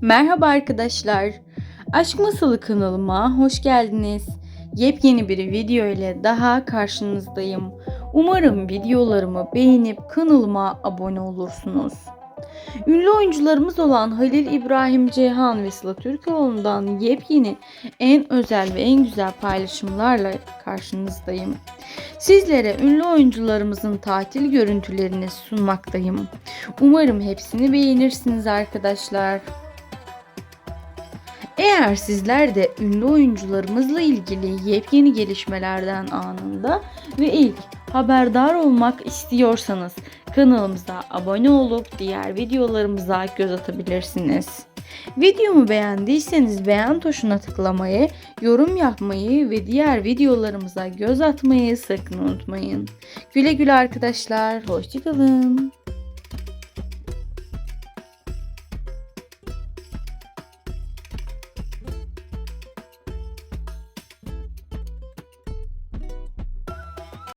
Merhaba arkadaşlar. Aşk Masalı kanalıma hoş geldiniz. Yepyeni bir video ile daha karşınızdayım. Umarım videolarımı beğenip kanalıma abone olursunuz. Ünlü oyuncularımız olan Halil İbrahim Ceyhan ve Sıla Türkoğlu'ndan yepyeni, en özel ve en güzel paylaşımlarla karşınızdayım. Sizlere ünlü oyuncularımızın tatil görüntülerini sunmaktayım. Umarım hepsini beğenirsiniz arkadaşlar. Eğer sizler de ünlü oyuncularımızla ilgili yepyeni gelişmelerden anında ve ilk haberdar olmak istiyorsanız kanalımıza abone olup diğer videolarımıza göz atabilirsiniz. Videomu beğendiyseniz beğen tuşuna tıklamayı, yorum yapmayı ve diğer videolarımıza göz atmayı sakın unutmayın. Güle güle arkadaşlar, hoşçakalın.